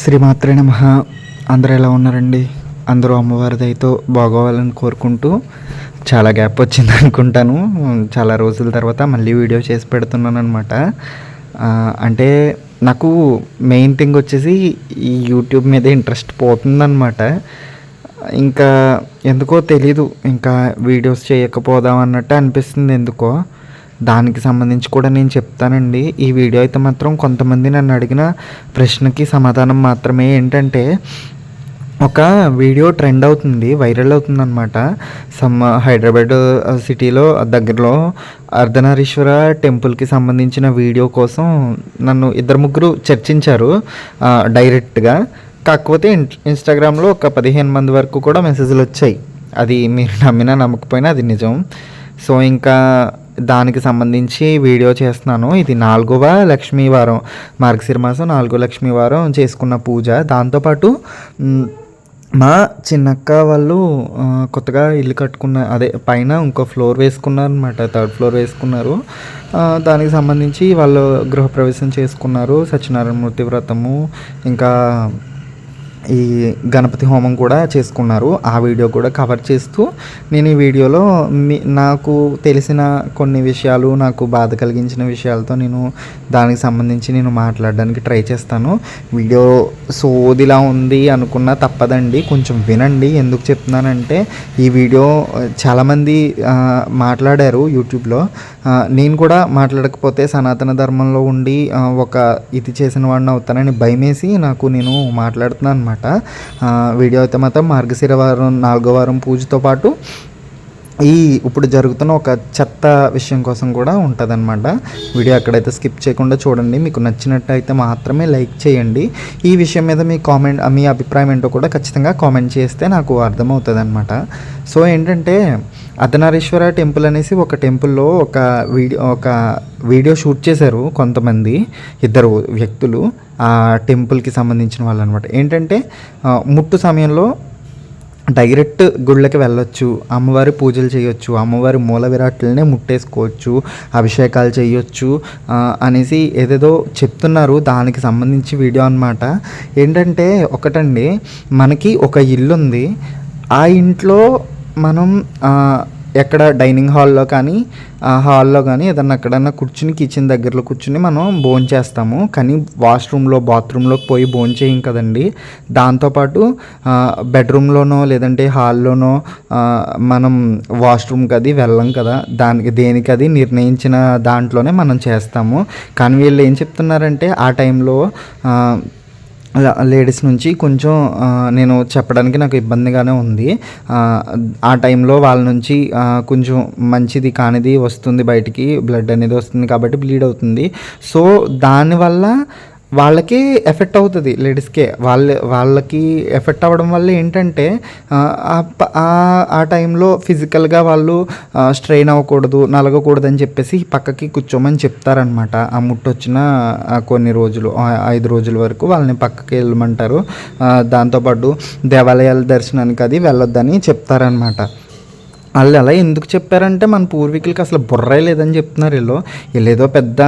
శ్రీమాత్రే నమ. అందరూ ఎలా ఉన్నారండి? అందరూ అమ్మవారి దయతో బాగోవాలని కోరుకుంటూ చాలా గ్యాప్ వచ్చింది అనుకుంటాను. చాలా రోజుల తర్వాత మళ్ళీ వీడియో చేసి పెడుతున్నాను అనమాట అంటే నాకు మెయిన్ థింగ్ వచ్చేసి ఈ యూట్యూబ్ మీద ఇంట్రెస్ట్ పోతుందన్నమాట. ఇంకా ఎందుకో తెలీదు. ఇంకా వీడియోస్ చేయకపోదాం అన్నట్టు అనిపిస్తుంది ఎందుకో. దానికి సంబంధించి కూడా నేను చెప్తానండి. ఈ వీడియో అయితే మాత్రం కొంతమంది నన్ను అడిగిన ప్రశ్నకి సమాధానం మాత్రమే ఏంటంటే ఒక వీడియో ట్రెండ్ అవుతుంది వైరల్ అవుతుంది అనమాట సమ్ హైదరాబాద్ సిటీలో దగ్గరలో అర్ధనారీశ్వర టెంపుల్కి సంబంధించిన వీడియో కోసం నన్ను ఇద్దరు ముగ్గురు చర్చించారు డైరెక్ట్గా. కాకపోతే ఇన్ ఇన్స్టాగ్రామ్లో ఒక పదిహేను మంది వరకు కూడా మెసేజ్లు వచ్చాయి. అది మీరు నమ్మినా నమ్మకపోయినా అది నిజం. సో ఇంకా దానికి సంబంధించి వీడియో చేస్తున్నాను. ఇది నాలుగవ లక్ష్మీ వారం మార్గశిర మాసం నాలుగో లక్ష్మీ వారం చేసుకున్న పూజ. దాంతోపాటు మా చిన్నక్క వాళ్ళు కొత్తగా ఇల్లు కట్టుకున్న అదే పైన ఇంకో ఫ్లోర్ వేసుకున్నారు అనమాట థర్డ్ ఫ్లోర్ వేసుకున్నారు. దానికి సంబంధించి వాళ్ళు గృహప్రవేశం చేసుకున్నారు. సత్యనారాయణ మూర్తి వ్రతము ఇంకా ఈ గణపతి హోమం కూడా చేసుకున్నారు. ఆ వీడియో కూడా కవర్ చేస్తూ నేను ఈ వీడియోలో మీ నాకు తెలిసిన కొన్ని విషయాలు నాకు బాధ కలిగించిన విషయాలతో నేను దానికి సంబంధించి నేను మాట్లాడడానికి ట్రై చేస్తాను. వీడియో సోదిలా ఉంది అనుకున్నా తప్పదండి. కొంచెం వినండి. ఎందుకు చెప్తున్నానంటే ఈ వీడియో చాలామంది మాట్లాడారు యూట్యూబ్లో. నేను కూడా మాట్లాడకపోతే సనాతన ధర్మంలో ఉండి ఒక ఇది చేసిన వాడిని అవుతానని భయమేసి నాకు నేను మాట్లాడుతున్నాను అనమాట వీడియో అయితే మాత్రం మార్గశిర వారం నాలుగో వారం పూజతో పాటు ఈ ఇప్పుడు జరుగుతున్న ఒక చెత్త విషయం కోసం కూడా ఉంటుందన్నమాట. వీడియో అక్కడైతే స్కిప్ చేయకుండా చూడండి. మీకు నచ్చినట్టయితే మాత్రమే లైక్ చేయండి. ఈ విషయం మీద మీ కామెంట్ మీ అభిప్రాయం ఏంటో కూడా ఖచ్చితంగా కామెంట్ చేస్తే నాకు అర్థమవుతుంది అనమాట సో ఏంటంటే అర్ధనారీశ్వర టెంపుల్ అనేసి ఒక టెంపుల్లో ఒక వీడియో ఒక వీడియో షూట్ చేశారు కొంతమంది ఇద్దరు వ్యక్తులు. టెంపుల్కి సంబంధించిన వాళ్ళు అనమాట ఏంటంటే ముట్టు సమయంలో డైరెక్ట్ గుళ్ళకి వెళ్ళొచ్చు అమ్మవారి పూజలు చేయొచ్చు అమ్మవారి మూల విరాట్లనే ముట్టేసుకోవచ్చు అభిషేకాలు చేయొచ్చు అనేసి ఏదేదో చెప్తున్నారు. దానికి సంబంధించి వీడియో అన్నమాట. ఏంటంటే ఒకటండి మనకి ఒక ఇల్లు ఉంది ఆ ఇంట్లో మనం ఎక్కడ డైనింగ్ హాల్లో కానీ ఆ హాల్లో కానీ ఏదన్నా ఎక్కడన్నా కూర్చుని కిచెన్ దగ్గరలో కూర్చుని మనం భోజనం చేస్తాము. కానీ వాష్రూమ్లో బాత్రూంలోకి పోయి భోజనం చేయం కదండి. దాంతోపాటు బెడ్రూమ్లోనో లేదంటే హాల్లోనో మనం వాష్రూమ్కి అది వెళ్ళం కదా. దానికి దేనికి అది నిర్ణయించిన దాంట్లోనే మనం చేస్తాము. కానీ వీళ్ళు ఏం చెప్తున్నారంటే ఆ టైంలో లేడీస్ నుంచి కొంచెం నేను చెప్పడానికి నాకు ఇబ్బందిగానే ఉంది. ఆ, టైంలో వాళ్ళ నుంచి కొంచెం మంచిది కానిది వస్తుంది బయటికి బ్లడ్ అనేది వస్తుంది కాబట్టి బ్లీడ్ అవుతుంది. సో దానివల్ల వాళ్ళకి ఎఫెక్ట్ అవుతుంది లేడీస్కే వాళ్ళ వాళ్ళకి ఎఫెక్ట్ అవ్వడం వల్ల ఏంటంటే ఆ, టైంలో ఫిజికల్గా వాళ్ళు స్ట్రెయిన్ అవ్వకూడదు నలగకూడదు అని చెప్పేసి పక్కకి కూర్చోమని చెప్తారనమాట ఆ ముట్టొచ్చిన వచ్చిన కొన్ని రోజులు ఐదు రోజుల వరకు వాళ్ళని పక్కకి వెళ్ళమంటారు. దాంతోపాటు దేవాలయాల దర్శనానికి అది వెళ్ళొద్దని చెప్తారనమాట వాళ్ళు అలా ఎందుకు చెప్పారంటే మన పూర్వీకులకి అసలు బుర్రే లేదని చెప్తున్నారు వీళ్ళు. వీళ్ళు ఏదో పెద్ద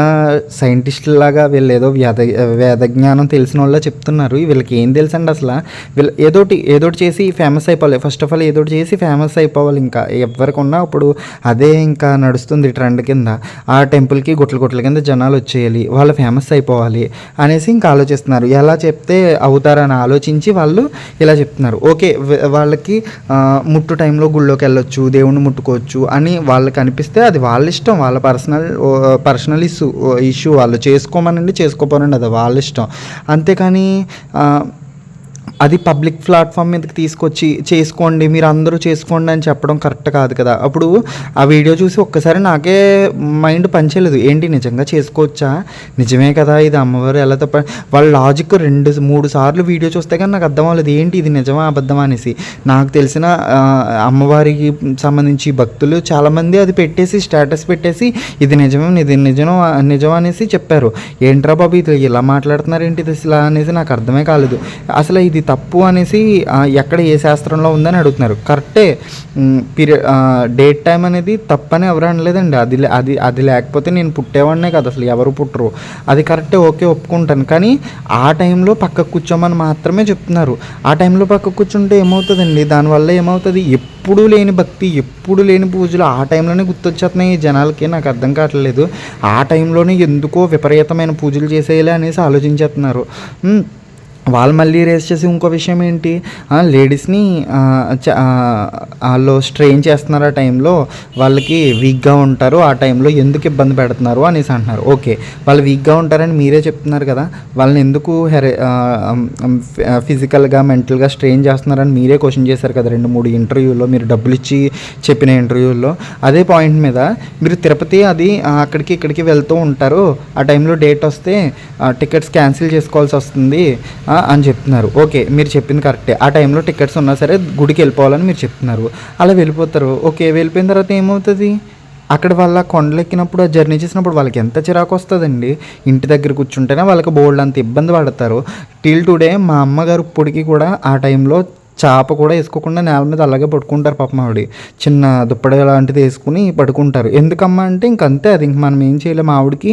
సైంటిస్టులాగా వీళ్ళు ఏదో వేద వేద జ్ఞానం తెలిసిన వాళ్ళ చెప్తున్నారు. వీళ్ళకి ఏం తెలుసండి అసలు? వీళ్ళు ఏదోటి ఏదోటి చేసి ఫేమస్ అయిపోవాలి. ఫస్ట్ ఆఫ్ ఆల్ ఏదోటి చేసి ఫేమస్ అయిపోవాలి ఇంకా. ఎవరికన్నా అప్పుడు ఇప్పుడు అదే ఇంకా నడుస్తుంది ట్రెండ్ కింద. ఆ టెంపుల్కి గుట్ల గుట్ల కింద జనాలు వచ్చేయాలి. వాళ్ళు ఫేమస్ అయిపోవాలి అనేసి ఇంకా ఆలోచిస్తున్నారు. ఎలా చెప్తే అవుతారని ఆలోచించి వాళ్ళు ఇలా చెప్తున్నారు. ఓకే వాళ్ళకి ముట్టు టైంలో గుళ్ళోకి వెళ్ళొచ్చు దేవుణ్ణి ముట్టుకోవచ్చు అని వాళ్ళకి అనిపిస్తే అది వాళ్ళ ఇష్టం వాళ్ళ పర్సనల్ పర్సనల్ ఇష్యూ ఇష్యూ వాళ్ళు చేసుకోమనండి చేసుకోపోనండి అది వాళ్ళ ఇష్టం. అంతేకాని అది పబ్లిక్ ప్లాట్ఫామ్ మీదకి తీసుకొచ్చి చేసుకోండి మీరు అందరూ చేసుకోండి అని చెప్పడం కరెక్ట్ కాదు కదా. అప్పుడు ఆ వీడియో చూసి ఒక్కసారి నాకే మైండ్ పనిచేయలేదు. ఏంటి నిజంగా చేసుకోవచ్చా? నిజమే కదా ఇది అమ్మవారు ఎలా తప్ప వాళ్ళ లాజిక్ రెండు మూడు సార్లు వీడియో చూస్తే కానీ నాకు అర్థం అవ్వలేదు. ఏంటి ఇది నిజమా అబద్ధమా అనేసి. నాకు తెలిసిన అమ్మవారికి సంబంధించి భక్తులు చాలామంది అది పెట్టేసి స్టేటస్ పెట్టేసి ఇది నిజమే ఇది నిజం నిజం అనేసి చెప్పారు. ఏంట్రా బాబు ఇది ఇలా మాట్లాడుతున్నారు ఏంటి ఇది ఇలా అనేసి నాకు అర్థమే కాలేదు. అసలు ఇది తప్పు అనేసి ఎక్కడ ఏ శాస్త్రంలో ఉందని అడుగుతున్నారు. కరెక్టే. పీరియడ్ డేట్ టైం అనేది తప్పని ఎవరు అనలేదండి. అది లే- అది అది లేకపోతే నేను పుట్టేవాడినే కదా. అసలు ఎవరు పుట్టరు. అది కరెక్టే ఓకే ఒప్పుకుంటాను. కానీ ఆ టైంలో పక్కకు కూర్చోమని మాత్రమే చెప్తున్నారు. ఆ టైంలో పక్కకు కూర్చుంటే ఏమవుతుందండి? దానివల్ల ఏమవుతుంది? ఎప్పుడూ లేని భక్తి ఎప్పుడు లేని పూజలు ఆ టైంలోనే గుర్తొచ్చేస్తున్నాయి. జనాలకి నాకు అర్థం కావట్లేదు. ఆ టైంలోనే ఎందుకో విపరీతమైన పూజలు చేసేయాలి అనేసి ఆలోచించేస్తున్నారు. వాళ్ళు మళ్ళీ రేస్ చేసి ఇంకో విషయం ఏంటి? లేడీస్ని చ- వాళ్ళు స్ట్రెయిన్ చేస్తున్నారు ఆ టైంలో వాళ్ళకి వీక్గా ఉంటారు ఆ టైంలో ఎందుకు ఇబ్బంది పెడుతున్నారు అనేసి అంటున్నారు. ఓకే వాళ్ళు వీక్గా ఉంటారని మీరే చెప్తున్నారు కదా. వాళ్ళని ఎందుకు హెరే ఫిజికల్గా మెంటల్గా స్ట్రెయిన్ చేస్తున్నారని మీరే క్వశ్చన్ చేశారు కదా రెండు మూడు ఇంటర్వ్యూలో మీరు డబ్బులు ఇచ్చి చెప్పిన ఇంటర్వ్యూల్లో అదే పాయింట్ మీద మీరు తిరుపతి అది అక్కడికి ఇక్కడికి వెళ్తూ ఉంటారు. ఆ టైంలో డేట్ వస్తే టికెట్స్ క్యాన్సిల్ చేసుకోవాల్సి వస్తుంది. అని చెప్తున్నారు. ఓకే మీరు చెప్పింది కరెక్టే. ఆ టైంలో టికెట్స్ ఉన్నా సరే గుడికి వెళ్ళిపోవాలని మీరు చెప్తున్నారు. అలా వెళ్ళిపోతారు. ఓకే వెళ్ళిపోయిన తర్వాత ఏమవుతుంది? అక్కడ వాళ్ళ కొండలు ఎక్కినప్పుడు ఆ జర్నీ చేసినప్పుడు వాళ్ళకి ఎంత చిరాకు వస్తుందండి? ఇంటి దగ్గర కూర్చుంటేనే వాళ్ళకి బోల్డ్ అంత ఇబ్బంది పడతారు. టిల్ టుడే మా అమ్మగారు ఇప్పటికీ కూడా ఆ టైంలో చాప కూడా వేసుకోకుండా నేల మీద అలాగే పడుకుంటారు పాపం ఆవిడ. చిన్న దుప్పటి లాంటిది వేసుకుని పడుకుంటారు. ఎందుకమ్మా అంటే ఇంక అంతే అది. ఇంక మనం ఏం చేయలేము ఆవిడకి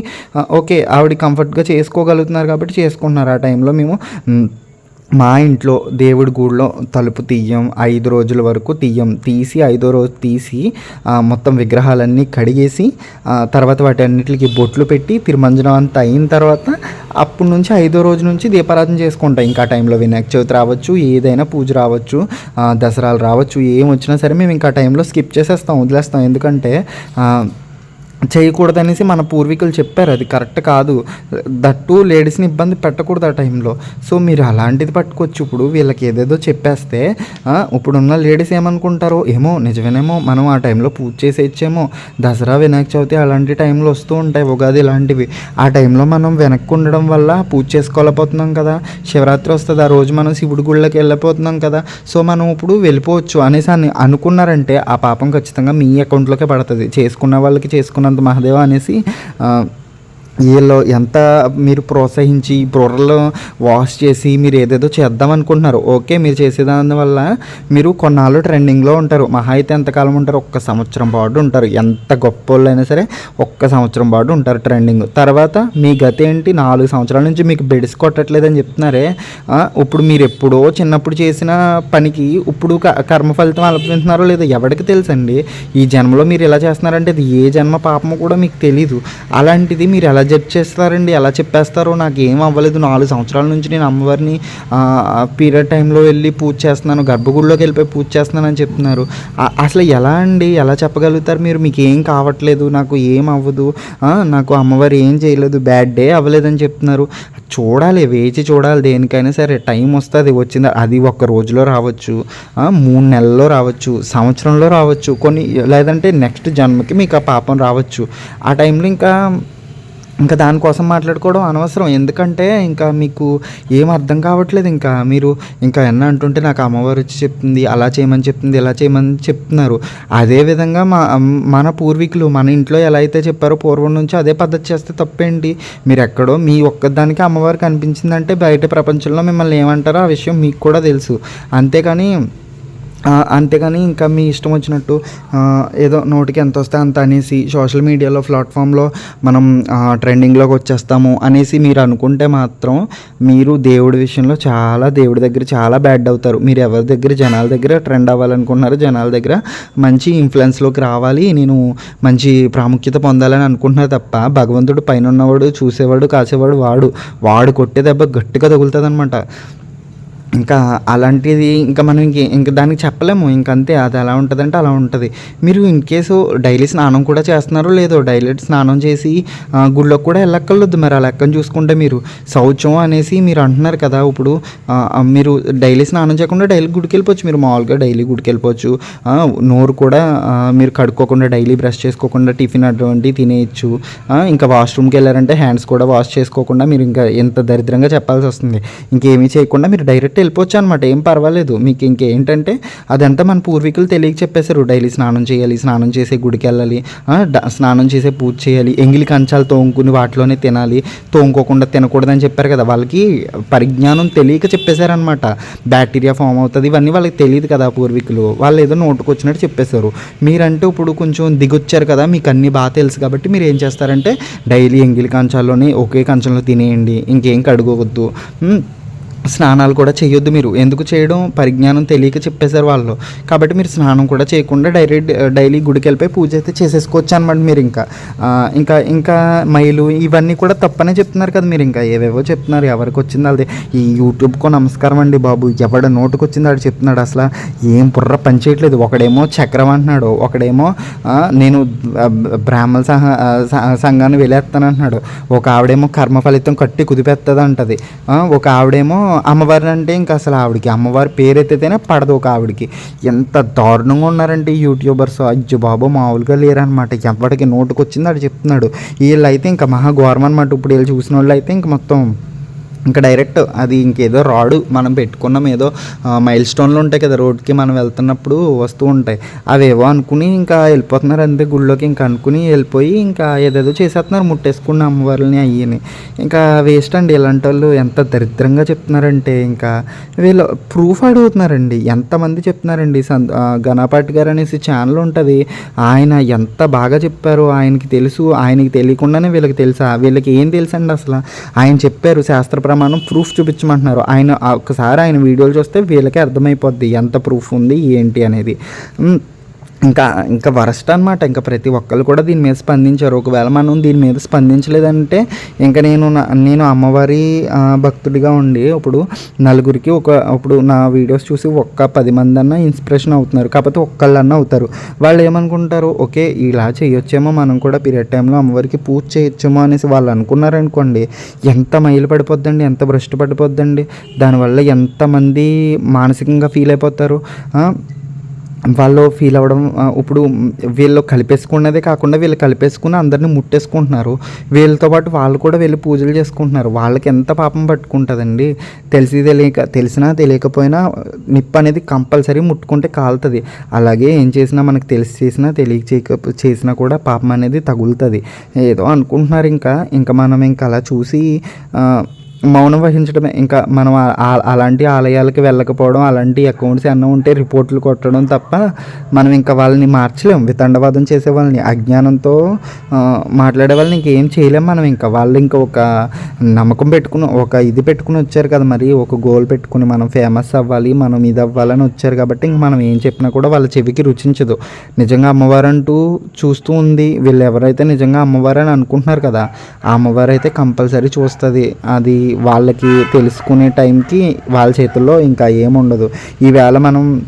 ఓకే ఆవిడ కంఫర్ట్గా చేసుకోగలుగుతున్నారు కాబట్టి చేసుకుంటున్నారు. ఆ టైంలో మేము మా ఇంట్లో దేవుడి గుడిలో తలుపు తీయం ఐదు రోజుల వరకు తీయం. తీసి ఐదో రోజు తీసి మొత్తం విగ్రహాలన్నీ కడిగేసి తర్వాత వాటి అన్నిటికి బొట్లు పెట్టి తిరుమంజనం అంతా అయిన తర్వాత అప్పటి నుంచి ఐదో రోజు నుంచి దీపారాధన చేసుకుంటాం. ఇంకా టైంలో వినాయక చవితి రావచ్చు ఏదైనా పూజ రావచ్చు దసరాలు రావచ్చు ఏం వచ్చినా సరే మేము ఇంకా టైంలో స్కిప్ చేసేస్తాం వదిలేస్తాం. ఎందుకంటే చేయకూడదనేసి మన పూర్వీకులు చెప్పారు. అది కరెక్ట్ కాదు. దట్టు లేడీస్ని ఇబ్బంది పెట్టకూడదు ఆ టైంలో. సో మీరు అలాంటిది పట్టుకోవచ్చు ఇప్పుడు వీళ్ళకి ఏదేదో చెప్పేస్తే ఇప్పుడున్న లేడీస్ ఏమనుకుంటారో ఏమో నిజమేనేమో మనం ఆ టైంలో పూజ చేసేయచ్చేమో దసరా వినాయక చవితి అలాంటి టైంలో వస్తూ ఉంటాయి ఉగాది ఇలాంటివి ఆ టైంలో మనం వెనక్కి ఉండడం వల్ల పూజ చేసుకోలేకపోతున్నాం కదా. శివరాత్రి వస్తుంది ఆ రోజు మనం శివుడి గుళ్ళకి వెళ్ళిపోతున్నాం కదా. సో మనం ఇప్పుడు వెళ్ళిపోవచ్చు అనేసి అని అనుకున్నారంటే ఆ పాపం ఖచ్చితంగా మీ అకౌంట్లోకే పడుతుంది. చేసుకున్న వాళ్ళకి చేసుకున్న చేసుకున్నంత మహాదేవ అనేసి వీళ్ళు ఎంత మీరు ప్రోత్సహించి బుర్రలో వాష్ చేసి మీరు ఏదేదో చేద్దాం అనుకుంటున్నారు ఓకే మీరు చేసేదాని వల్ల మీరు కొన్నాళ్ళు ట్రెండింగ్లో ఉంటారు. మహా అయితే ఎంతకాలం ఉంటారు? ఒక్క సంవత్సరం పాటు ఉంటారు. ఎంత గొప్ప వాళ్ళైనా సరే ఒక్క సంవత్సరం పాటు ఉంటారు ట్రెండింగ్ తర్వాత మీ గతి ఏంటి? నాలుగు సంవత్సరాల నుంచి మీకు బెడిసి కొట్టట్లేదని చెప్తున్నారే. ఇప్పుడు మీరు ఎప్పుడో చిన్నప్పుడు చేసిన పనికి ఇప్పుడు క- కర్మ ఫలితం అనుభవిస్తున్నారో లేదో ఎవరికి తెలుసండి? ఈ జన్మలో మీరు ఇలా చేస్తున్నారంటే ఇది ఏ జన్మ పాపమో కూడా మీకు తెలీదు. అలాంటిది మీరు ఎలా జడ్జ్ చేస్తారండి ఎలా చెప్పేస్తారో నాకు ఏం అవ్వలేదు. నాలుగు సంవత్సరాల నుంచి నేను అమ్మవారిని పీరియడ్ టైంలో వెళ్ళి పూజ చేస్తున్నాను గర్భగుడిలోకి వెళ్ళిపోయి పూజ చేస్తున్నాను అని చెప్తున్నారు అసలు ఎలా అండి? ఎలా చెప్పగలుగుతారు మీరు? మీకు ఏం కావట్లేదు నాకు ఏం అవ్వదు. నాకు అమ్మవారు ఏం చేయలేదు బ్యాడ్ డే అవ్వలేదని చెప్తున్నారు. చూడాలి వేచి చూడాలి దేనికైనా సరే టైం వస్తుంది వచ్చింది అది ఒక్క రోజులో రావచ్చు మూడు నెలల్లో రావచ్చు సంవత్సరంలో రావచ్చు కొన్ని లేదంటే నెక్స్ట్ జన్మకి మీకు ఆ పాపం రావచ్చు. ఆ టైంలో ఇంకా ఇంకా దానికోసం మాట్లాడుకోవడం అనవసరం. ఎందుకంటే ఇంకా మీకు ఏం అర్థం కావట్లేదు ఇంకా. మీరు ఇంకా ఎన్న అంటుంటే నాకు అమ్మవారు వచ్చి చెప్తుంది అలా చేయమని చెప్తుంది ఇలా చేయమని చెప్తున్నారు. అదేవిధంగా మా మన పూర్వీకులు మన ఇంట్లో ఎలా అయితే చెప్పారో పూర్వం నుంచి అదే పద్ధతి చేస్తే తప్పేంటి? మీరు ఎక్కడో మీ ఒక్కదానికి అమ్మవారు కనిపించిందంటే బయట ప్రపంచంలో మిమ్మల్ని ఏమంటారో ఆ విషయం మీకు కూడా తెలుసు. అంతేకాని అంతేగాని ఇంకా మీ ఇష్టం వచ్చినట్టు ఏదో నోటికి ఎంత వస్తే అంత అనేసి సోషల్ మీడియాలో ప్లాట్ఫామ్లో మనం ట్రెండింగ్లోకి వచ్చేస్తాము అనేసి మీరు అనుకుంటే మాత్రం మీరు దేవుడి విషయంలో చాలా దేవుడి దగ్గర చాలా బ్యాడ్ అవుతారు. మీరు ఎవరి దగ్గర జనాల దగ్గర ట్రెండ్ అవ్వాలనుకుంటున్నారు జనాల దగ్గర మంచి ఇన్ఫ్లుయెన్స్లోకి రావాలి. నేను మంచి ప్రాముఖ్యత పొందాలని అనుకుంటున్నా తప్ప భగవంతుడు పైన ఉన్నవాడు చూసేవాడు కాసేవాడు వాడు. వాడు కొట్టే దెబ్బ గట్టిగా తగులుతుంది అనమాట ఇంకా అలాంటిది ఇంకా మనం ఇంక ఇంకా దానికి చెప్పలేము. ఇంకంతే అది ఎలా ఉంటుందంటే అలా ఉంటుంది. మీరు ఇన్ కేసు డైలీ స్నానం కూడా చేస్తున్నారో లేదో డైలీ స్నానం చేసి ఆ, గుళ్ళోకి కూడా వెళ్ళక్కర్లేదు మరి ఆ లెక్కను చూసుకుంటే మీరు. శౌచం అనేసి మీరు అంటున్నారు కదా ఇప్పుడు మీరు డైలీ స్నానం చేయకుండా డైలీ గుడికి వెళ్ళిపోవచ్చు మీరు మామూలుగా డైలీ గుడికి వెళ్ళిపోవచ్చు నోరు కూడా మీరు కడుక్కోకుండా డైలీ బ్రష్ చేసుకోకుండా టిఫిన్ అటువంటివి తినేయచ్చు. ఇంకా వాష్రూమ్కి వెళ్ళారంటే హ్యాండ్స్ కూడా వాష్ చేసుకోకుండా మీరు ఇంకా ఎంత దరిద్రంగా చెప్పాల్సి వస్తుంది. ఇంకేమీ చేయకుండా మీరు డైరెక్ట్ వెళ్ళిపోవచ్చు అనమాట ఏం పర్వాలేదు. మీకు ఇంకేంటంటే అదంతా మన పూర్వీకులు తెలియక చెప్పేశారు. డైలీ స్నానం చేయాలి స్నానం చేసే గుడికి వెళ్ళాలి స్నానం చేసే పూజ చేయాలి ఎంగిలి కంచాలు తోముకుని వాటిలోనే తినాలి తోముకోకుండా తినకూడదని చెప్పారు కదా. వాళ్ళకి పరిజ్ఞానం తెలియక చెప్పేశారనమాట బ్యాక్టీరియా ఫామ్ అవుతుంది ఇవన్నీ వాళ్ళకి తెలియదు కదా పూర్వీకులు. వాళ్ళు ఏదో నోటుకు వచ్చినట్టు చెప్పేశారు. మీరంటే ఇప్పుడు కొంచెం దిగొచ్చారు కదా మీకు అన్నీ బాగా తెలుసు కాబట్టి మీరు ఏం చేస్తారంటే డైలీ ఎంగిలి కంచాల్లోనే ఒకే కంచంలో తినేయండి ఇంకేం కడుగోవద్దు స్నానాలు కూడా చేయొద్దు మీరు. ఎందుకు చేయడం? పరిజ్ఞానం తెలియక చెప్పేశారు వాళ్ళు. కాబట్టి మీరు స్నానం కూడా చేయకుండా డైరెక్ట్ డైలీ గుడికి వెళ్ళిపోయి పూజ అయితే చేసేసుకోవచ్చు అనమాట మీరు ఇంకా. ఇంకా ఇంకా మైలు ఇవన్నీ కూడా తప్పనే చెప్తున్నారు కదా మీరు ఇంకా. ఏవేవో చెప్తున్నారు. ఎవరికి వచ్చింది అది ఈ యూట్యూబ్కో నమస్కారం అండి బాబు. ఎవడ నోటుకు వచ్చింది వాడు చెప్తున్నాడు అసలు. ఏం బుర్ర పని చేయట్లేదు. ఒకడేమో చక్రం అంటున్నాడు. ఒకడేమో నేను బ్రాహ్మణ సంఘ సంఘాన్ని వెళ్ళేస్తాను అంటున్నాడు ఒక ఆవిడేమో కర్మ ఫలితం కట్టి కుదిపేస్తుంది అంటది ఒక ఆవిడేమో అమ్మవారిని అంటే ఇంకా అసలు ఆవిడకి. అమ్మవారి పేరు ఎత్తితేనే పడదు ఒక ఆవిడకి. ఎంత దారుణంగా ఉన్నారంటే యూట్యూబర్స్. అజ్జు బాబు మామూలుగా లేరనమాట ఎవరికి నోటుకు వచ్చింది అది చెప్తున్నాడు. వీళ్ళు అయితే ఇంకా మహా ఘోరం అనమాట ఇప్పుడు వీళ్ళు చూసిన వాళ్ళు అయితే ఇంక మొత్తం ఇంకా డైరెక్ట్ అది ఇంకేదో రాడు మనం పెట్టుకున్నాం ఏదో మైల్ స్టోన్లు ఉంటాయి కదా రోడ్కి మనం వెళ్తున్నప్పుడు వస్తూ ఉంటాయి. అవేవో అనుకుని ఇంకా వెళ్ళిపోతున్నారు అంతే గుళ్ళోకి ఇంకా అనుకుని వెళ్ళిపోయి ఇంకా ఏదేదో చేసేస్తున్నారు ముట్టేసుకున్న అమ్మవారిని అయ్యని. ఇంకా వేస్ట్ అండి ఇలాంటి వాళ్ళు ఎంత దరిద్రంగా చెప్తున్నారంటే ఇంకా వీళ్ళు ప్రూఫ్ అడుగుతున్నారండి. ఎంతమంది చెప్తున్నారండి సంత ఆ, గణపాటి గారు అనేసి ఛానల్ ఉంటుంది. ఆయన ఎంత బాగా చెప్పారు ఆయనకి తెలుసు ఆయనకి తెలియకుండానే వీళ్ళకి తెలుసా? వీళ్ళకి ఏం తెలుసండి అసలు? ఆయన చెప్పారు శాస్త్ర ప్రమాణం ప్రూఫ్ చూపించమంటున్నారు. ఆయన ఒకసారి ఒక్కసారి ఆయన వీడియోలు చూస్తే వీళ్ళకి అర్థమైపోద్ది ఎంత ప్రూఫ్ ఉంది ఏంటి అనేది. ఇంకా ఇంకా వరస్ట్ అనమాట ఇంకా ప్రతి ఒక్కరు కూడా దీని మీద స్పందించారు. ఒకవేళ మనం దీని మీద స్పందించలేదంటే ఇంకా నేను నా- నేను అమ్మవారి భక్తుడిగా ఉండి ఇప్పుడు నలుగురికి ఒక ఇప్పుడు నా వీడియోస్ చూసి ఒక్క పది మంది అన్న ఇన్స్పిరేషన్ అవుతున్నారు. కాకపోతే ఒక్కళ్ళన్నా అవుతారు. వాళ్ళు ఏమనుకుంటారు? ఓకే ఇలా చేయొచ్చేమో మనం కూడా పీరియడ్ టైంలో అమ్మవారికి పూజ చేయొచ్చేమో అనేసి వాళ్ళు అనుకున్నారనుకోండి ఎంత మైలు పడిపోద్దండి? ఎంత భ్రష్టు పడిపోద్దండి? దానివల్ల ఎంతమంది మానసికంగా ఫీల్ అయిపోతారు? వాళ్ళు ఫీల్ అవ్వడం ఇప్పుడు వీళ్ళు కలిపేసుకున్నదే కాకుండా వీళ్ళు కలిపేసుకుని అందరిని ముట్టేసుకుంటున్నారు. వీళ్ళతో పాటు వాళ్ళు కూడా వెళ్ళి పూజలు చేసుకుంటున్నారు. వాళ్ళకి ఎంత పాపం పట్టుకుంటుందండి? తెలిసి తెలియక తెలిసినా తెలియకపోయినా నిప్పు అనేది కంపల్సరీ ముట్టుకుంటే కాలుతుంది. అలాగే ఏం చేసినా మనకు తెలిసి చేసినా తెలియక చేయక చేసినా కూడా పాపం అనేది తగులుతుంది. ఏదో అనుకుంటున్నారు ఇంకా. ఇంకా మనం ఇంకా అలా చూసి మౌనం వహించడమే. ఇంకా మనం అలాంటి ఆలయాలకు వెళ్ళకపోవడం అలాంటి అకౌంట్స్ ఎన్నో ఉంటే రిపోర్ట్లు కొట్టడం తప్ప మనం ఇంకా వాళ్ళని మార్చలేం వితండవాదం చేసే వాళ్ళని అజ్ఞానంతో మాట్లాడే వాళ్ళని ఇంకేం చేయలేం మనం ఇంకా. వాళ్ళు ఇంకా ఒక నమ్మకం పెట్టుకుని ఒక ఇది పెట్టుకుని వచ్చారు కదా మరి. ఒక గోల్ పెట్టుకుని మనం ఫేమస్ అవ్వాలి మనం ఇది అవ్వాలని వచ్చారు కాబట్టి ఇంక మనం ఏం చెప్పినా కూడా వాళ్ళ చెవికి రుచించదు. నిజంగా అమ్మవారు అంటూ చూస్తూ ఉంది. వీళ్ళు ఎవరైతే నిజంగా అమ్మవారు అని అనుకుంటున్నారు కదా ఆ అమ్మవారు అయితే కంపల్సరీ చూస్తుంది. అది వాళ్ళకి తెలుసుకునే టైంకి వాళ్ళ చేతుల్లో ఇంకా ఏముండదు. ఈవేళ మనం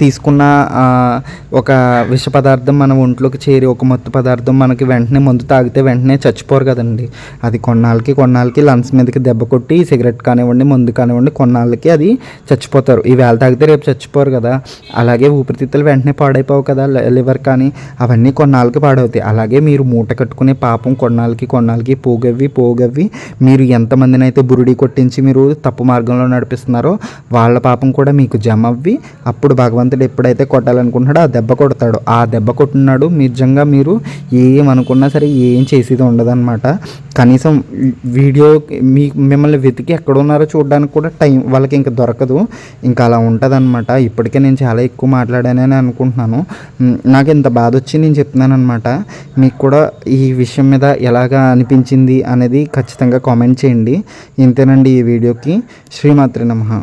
తీసుకున్న ఒక విష పదార్థం మన ఒంట్లోకి చేరి ఒక మత్తు పదార్థం మనకి వెంటనే మందు తాగితే వెంటనే చచ్చిపోరు కదండి. అది కొన్నాళ్ళకి కొన్నాళ్ళకి లంగ్స్ మీదకి దెబ్బ కొట్టి సిగరెట్ కానివ్వండి మందు కానివ్వండి కొన్నాళ్ళకి అది చచ్చిపోతారు. ఈ వేళ తాగితే రేపు చచ్చిపోరు కదా. అలాగే ఊపిరితిత్తులు వెంటనే పాడైపోవు కదా లివర్ కానీ. అవన్నీ కొన్నాళ్ళకి పాడవుతాయి. అలాగే మీరు మూట కట్టుకునే పాపం కొన్నాళ్ళకి కొన్నాళ్ళకి పోగవ్వి పోగవ్వి. మీరు ఎంతమందిని అయితే బురుడి కొట్టించి మీరు తప్పు మార్గంలో నడిపిస్తున్నారో వాళ్ళ పాపం కూడా మీకు జమ అవ్వి అప్పుడు భగవంతుడు ఎప్పుడైతే కొట్టాలనుకుంటున్నాడో ఆ దెబ్బ కొడతాడు. ఆ దెబ్బ కొట్టినాడు నిజంగా మీరు ఏం అనుకున్నా సరే ఏం చేసేది ఉండదన్నమాట. కనీసం వీడియో మీ మిమ్మల్ని వెతికి ఎక్కడ ఉన్నారో చూడడానికి కూడా టైం వాళ్ళకి ఇంకా దొరకదు. ఇంకా అలా ఉంటుందన్నమాట. ఇప్పటికే నేను చాలా ఎక్కువ మాట్లాడానని అనుకుంటున్నాను. నాకు ఇంత బాధ వచ్చి నేను చెప్తున్నాను అనమాట మీకు కూడా ఈ విషయం మీద ఎలాగా అనిపించింది అనేది ఖచ్చితంగా కామెంట్ చేయండి. ఇంతేనండి ఈ వీడియోకి. శ్రీమాత్రి నమ.